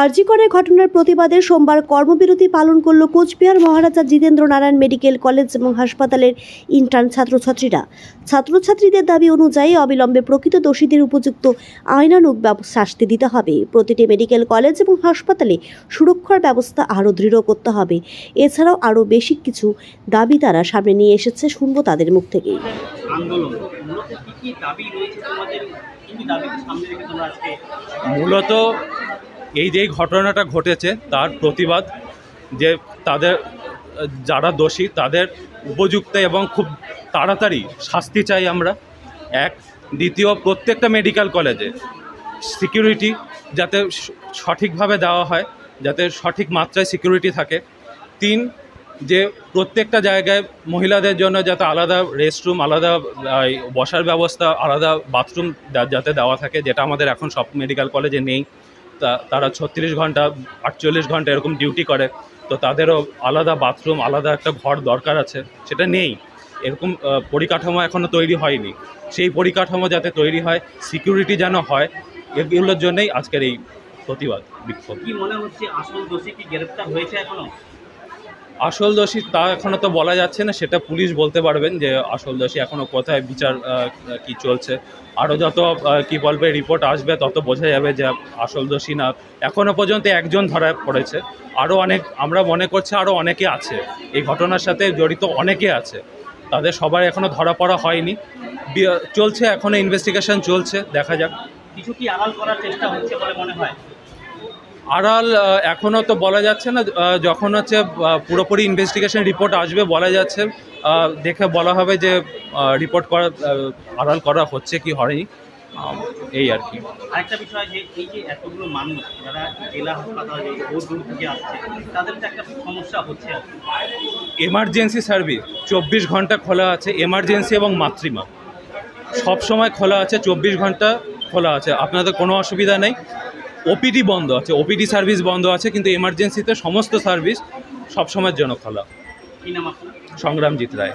আরজিকরের ঘটনার প্রতিবাদে সোমবার কর্মবিরতি পালন করল কোচবিহার মহারাজা জিতেন্দ্র নারায়ণ মেডিকেল কলেজ এবং হাসপাতালের ইন্টার্ন ছাত্রছাত্রীরা। ছাত্রছাত্রীদের দাবি অনুযায়ী অবিলম্বে প্রকৃত দোষীদের উপযুক্ত আইনানুগ শাস্তি দিতে হবে। প্রতিটি মেডিকেল কলেজ এবং হাসপাতালে সুরক্ষার ব্যবস্থা আরও দৃঢ় করতে হবে। এছাড়াও আরও বেশি কিছু দাবি তারা সামনে নিয়ে এসেছে শুনব তাদের মুখ থেকেই। মূলত এই যে ঘটনাটা ঘটেছে, তার প্রতিবাদ যে তাদের, যারা দোষী, তাদের উপযুক্ত এবং খুব তাড়াতাড়ি শাস্তি চাই আমরা। এক, দ্বিতীয়, প্রত্যেকটা মেডিকেল কলেজে সিকিউরিটি যাতে সঠিকভাবে দেওয়া হয়, যাতে সঠিক মাত্রায় সিকিউরিটি থাকে। তিন, যে প্রত্যেকটা জায়গায় মহিলাদের জন্য যাতে আলাদা রেস্টরুম আলাদা বসার ব্যবস্থা, আলাদা বাথরুম যাতে দেওয়া থাকে, যেটা আমাদের এখন সব মেডিকেল কলেজে নেই। তারা ছত্রিশ ঘণ্টা, আটচল্লিশ ঘণ্টা এরকম ডিউটি করে, তো তাদেরও আলাদা বাথরুম আলাদা একটা ঘর দরকার আছে, সেটা নেই। এরকম পরিকাঠামো এখনও তৈরি হয়নি। সেই পরিকাঠামো যাতে তৈরি হয় সিকিউরিটি যেন হয়, এগুলোর জন্যই আজকের এই প্রতিবাদ, বিক্ষোভ। কি মনে হচ্ছে, আসল দোষী কি গ্রেপ্তার হয়েছে এখনও? আসল দোষী তা এখনও তো বলা যাচ্ছে না, সেটা পুলিশ বলতে পারবেন যে আসল দোষী এখনও কোথায়, বিচার কি চলছে। আরও যত কি বলবে রিপোর্ট আসবে, তত বোঝা যাবে যে আসল দোষী না। এখনও পর্যন্ত একজন ধরা পড়েছে। আরও অনেক, আমরা মনে করছি আরও অনেকে আছে। এই ঘটনার সাথে জড়িত অনেকে আছে। তাদের সবার এখনও ধরা পড়া হয়নি। চলছে এখনও ইনভেস্টিগেশন চলছে, দেখা যাক। কিছু কি আড়াল করার চেষ্টা হচ্ছে বলে মনে হয়? আড়াল এখনও তো বলা যাচ্ছে না যখন হচ্ছে পুরোপুরি ইনভেস্টিগেশন রিপোর্ট আসবে বলা যাচ্ছে দেখে বলা হবে যে রিপোর্ট করা আড়াল করা হচ্ছে কি হয়নি এই আর কি। আরেকটা বিষয় যে এই যে এতগুলো মানুষ যারা জেলা হাসপাতালে দূর থেকে আসছে তাদের তো একটা সমস্যা হচ্ছে। এমার্জেন্সি সার্ভিস চব্বিশ ঘণ্টা খোলা আছে এমার্জেন্সি এবং মাতৃমা। সব সময় খোলা আছে চব্বিশ ঘণ্টা খোলা আছে। আপনাদের কোনো অসুবিধা নেই ওপিডি বন্ধ আছে ওপিডি সার্ভিস বন্ধ আছে কিন্তু এমার্জেন্সিতে সমস্ত সার্ভিস সবসময়ের জন্য খোলা। সংগ্রামজিৎ রায়।